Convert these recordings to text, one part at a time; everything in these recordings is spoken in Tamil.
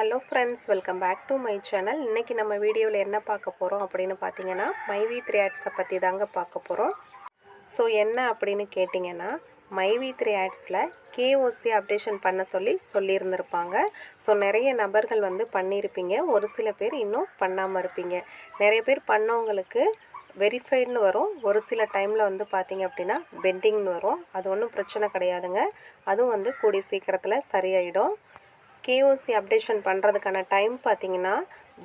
Hello friends welcome back to my channel. இன்றைக்கி நம்ம வீடியோவில் என்ன பார்க்க போகிறோம் அப்படின்னு பார்த்தீங்கன்னா மைவி த்ரீ ஆட்ஸை பற்றி தாங்க பார்க்க போகிறோம் ஸோ என்ன அப்படின்னு கேட்டிங்கன்னா மைவி த்ரீ ஆட்ஸில் கேஓசி அப்டேஷன் பண்ண சொல்லி சொல்லியிருந்திருப்பாங்க. ஸோ நிறைய நபர்கள் வந்து பண்ணியிருப்பீங்க. ஒரு சில பேர் இன்னும் பண்ணாமல் இருப்பீங்க. நிறைய பேர் பண்ணவங்களுக்கு வெரிஃபைடுன்னு வரும். ஒரு சில டைமில் வந்து பார்த்தீங்க அப்படின்னா பெண்டிங்னு வரும். அது ஒன்றும் பிரச்சனை கிடையாதுங்க. அதுவும் வந்து கூடிய சீக்கிரத்தில் சரியாயிடும். கேஓசி அப்டேஷன் பண்ணுறதுக்கான டைம் பார்த்தீங்கன்னா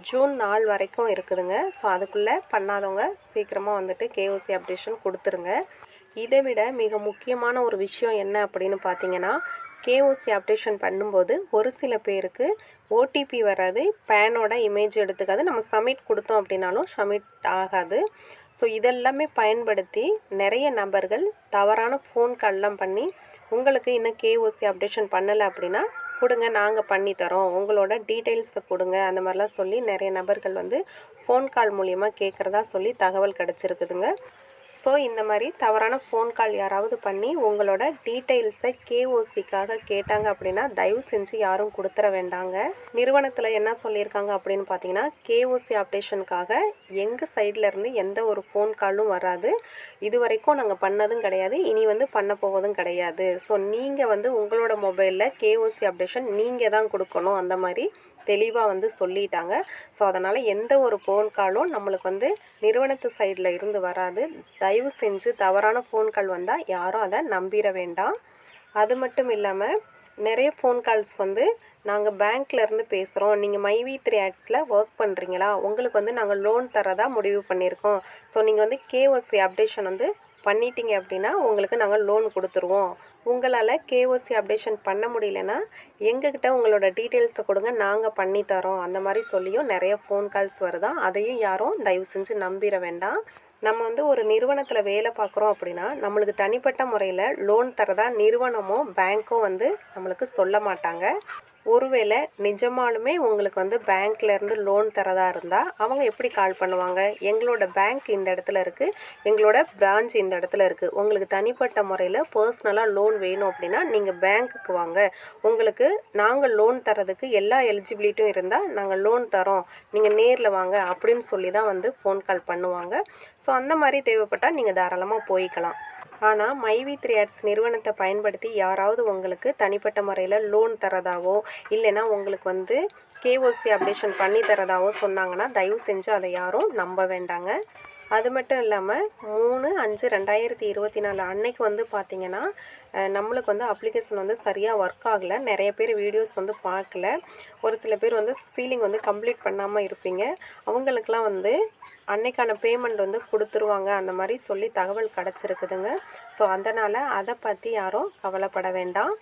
ஜூன் நாள் வரைக்கும் இருக்குதுங்க. ஸோ அதுக்குள்ளே பண்ணாதவங்க சீக்கிரமாக வந்துட்டு கேஓசி அப்டேஷன் கொடுத்துருங்க. இதை விட மிக முக்கியமான ஒரு விஷயம் என்ன அப்படின்னு பார்த்தீங்கன்னா கேஓசி அப்டேஷன் பண்ணும்போது ஒரு சில பேருக்கு ஓடிபி வராது பேனோட இமேஜ் எடுத்துக்காது. நம்ம சப்மிட் கொடுத்தோம் அப்படின்னாலும் சப்மிட் ஆகாது. ஸோ இதெல்லாமே பயன்படுத்தி நிறைய நபர்கள் தவறான ஃபோன் கால்லாம் பண்ணி உங்களுக்கு இன்னும் கேஓசி அப்டேஷன் பண்ணலை அப்படின்னா கொடுங்க நாங்கள் பண்ணித்தரோம் உங்களோட டீட்டெயில்ஸை கொடுங்க. அந்த மாதிரிலாம் சொல்லி நிறைய நபர்கள் வந்து ஃபோன் கால் மூலியமாக கேட்குறதா சொல்லி தகவல் கிடச்சிருக்குதுங்க. ஸோ இந்த மாதிரி தவறான ஃபோன் கால் யாராவது பண்ணி உங்களோட டீட்டெயில்ஸை கேஓசிக்காக கேட்டாங்க அப்படின்னா தயவு செஞ்சு யாரும் கொடுத்துட வேண்டாங்க. நிறுவனத்தில் என்ன சொல்லியிருக்காங்க அப்படின்னு பார்த்தீங்கன்னா கேஓசி அப்டேஷனுக்காக எங்கள் சைட்லேருந்து எந்த ஒரு ஃபோன் காலும் வராது. இது வரைக்கும் நாங்கள் பண்ணதும் கிடையாது இனி வந்து பண்ண போவதும் கிடையாது. ஸோ நீங்கள் வந்து உங்களோட மொபைலில் கேஓசி அப்டேஷன் நீங்கள் தான் கொடுக்கணும் அந்த மாதிரி தெளிவாக வந்து சொல்லிட்டாங்க. ஸோ அதனால் எந்த ஒரு ஃபோன் காலும் நம்மளுக்கு வந்து நிறுவனத்து சைடில் இருந்து வராது. தயவு செஞ்சு தவறான ஃபோன் கால் வந்தால் யாரும் அதை நம்பிட வேண்டாம். அது மட்டும் இல்லாமல் நிறைய ஃபோன் கால்ஸ் வந்து நாங்கள் பேங்க்லேருந்து பேசுகிறோம் நீங்கள் மைவி த்ரீ ஆட்ஸில் ஒர்க் பண்ணுறீங்களா உங்களுக்கு வந்து நாங்கள் லோன் தரதா முடிவு பண்ணியிருக்கோம். ஸோ நீங்கள் வந்து கேஓசி அப்டேஷன் வந்து பண்ணிட்டீங்க அப்படின்னா உங்களுக்கு நாங்கள் லோன் கொடுத்துருவோம். உங்களால் கேஓசி அப்டேஷன் பண்ண முடியலன்னா எங்ககிட்ட உங்களோட டீட்டெயில்ஸை கொடுங்க நாங்கள் பண்ணித்தரோம் அந்த மாதிரி சொல்லியும் நிறைய ஃபோன் கால்ஸ் வருதான் அதையும் யாரும் தயவு செஞ்சு நம்பிட வேண்டாம். நம்ம வந்து ஒரு நிறுவனத்தில் வேலை பார்க்குறோம் அப்படின்னா நம்மளுக்கு தனிப்பட்ட முறையில் லோன் தரதா நிறுவனமோ பேங்க்கோ வந்து நம்மளுக்கு சொல்ல மாட்டாங்க. ஒருவேளை நிஜமாலுமே உங்களுக்கு வந்து பேங்க்லேருந்து லோன் தரதா இருந்தால் அவங்க எப்படி கால் பண்ணுவாங்க? எங்களோட பேங்க் இந்த இடத்துல இருக்குது எங்களோட பிரான்ச் இந்த இடத்துல இருக்குது உங்களுக்கு தனிப்பட்ட முறையில் பர்சனலாக லோன் வேணும் அப்படின்னா நீங்கள் பேங்க்குக்கு வாங்க. உங்களுக்கு நாங்கள் லோன் தரதுக்கு எல்லா எலிஜிபிலிட்டியும் இருந்தால் நாங்கள் லோன் தரோம் நீங்கள் நேரில் வாங்க அப்படின்னு சொல்லி தான் வந்து ஃபோன் கால் பண்ணுவாங்க. ஸோ அந்த மாதிரி தேவைப்பட்டால் நீங்கள் தாராளமாக போய்க்கலாம். ஆனால் மைவி த்ரீ ஆட்ஸ் நிறுவனத்தை பயன்படுத்தி யாராவது உங்களுக்கு தனிப்பட்ட முறையில் லோன் தரதாவோ இல்லைன்னா உங்களுக்கு வந்து கேஓசி அப்டேஷன் பண்ணி தரதாவோ சொன்னாங்கன்னா தயவு செஞ்சு அதை யாரும் நம்ப வேண்டாங்க. அது மட்டும் இல்லாமல் மூணு அஞ்சு ரெண்டாயிரத்தி இருபத்தி நாலு அன்னைக்கு வந்து பார்த்திங்கன்னா நம்மளுக்கு வந்து அப்ளிகேஷன் வந்து சரியாக ஒர்க் ஆகலை. நிறைய பேர் வீடியோஸ் வந்து பார்க்கல ஒரு சில பேர் வந்து சீலிங் வந்து கம்ப்ளீட் பண்ணாமல் இருப்பீங்க. அவங்களுக்கெலாம் வந்து அன்னைக்கான பேமெண்ட் வந்து கொடுத்துருவாங்க. அந்த மாதிரி சொல்லி தகவல் கிடச்சிருக்குதுங்க. ஸோ அதனால் அதை பற்றி யாரும் கவலைப்பட வேண்டாம்.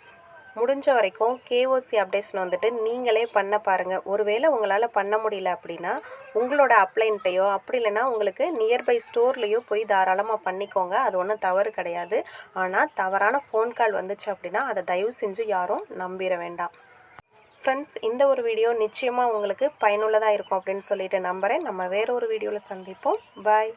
முடிஞ்ச வரைக்கும் கேஓசி அப்டேஷன் வந்துட்டு நீங்களே பண்ண பாருங்கள் ஒருவேளை உங்களால் பண்ண முடியல அப்படின்னா உங்களோட அப்ளைன்ட்டையோ அப்படி இல்லைன்னா உங்களுக்கு நியர்பை ஸ்டோர்லேயோ போய் தாராளமாக பண்ணிக்கோங்க. அது ஒன்றும் தவறு கிடையாது. ஆனால் தவறான ஃபோன் கால் வந்துச்சு அப்படின்னா அதை தயவு செஞ்சு யாரும் நம்பிட வேண்டாம். ஃப்ரெண்ட்ஸ் இந்த ஒரு வீடியோ நிச்சயமாக உங்களுக்கு பயனுள்ளதாக இருக்கும் அப்படின்னு சொல்லிட்டு நம்புகிறேன் நம்ம வேறு ஒரு வீடியோவில் சந்திப்போம். பாய்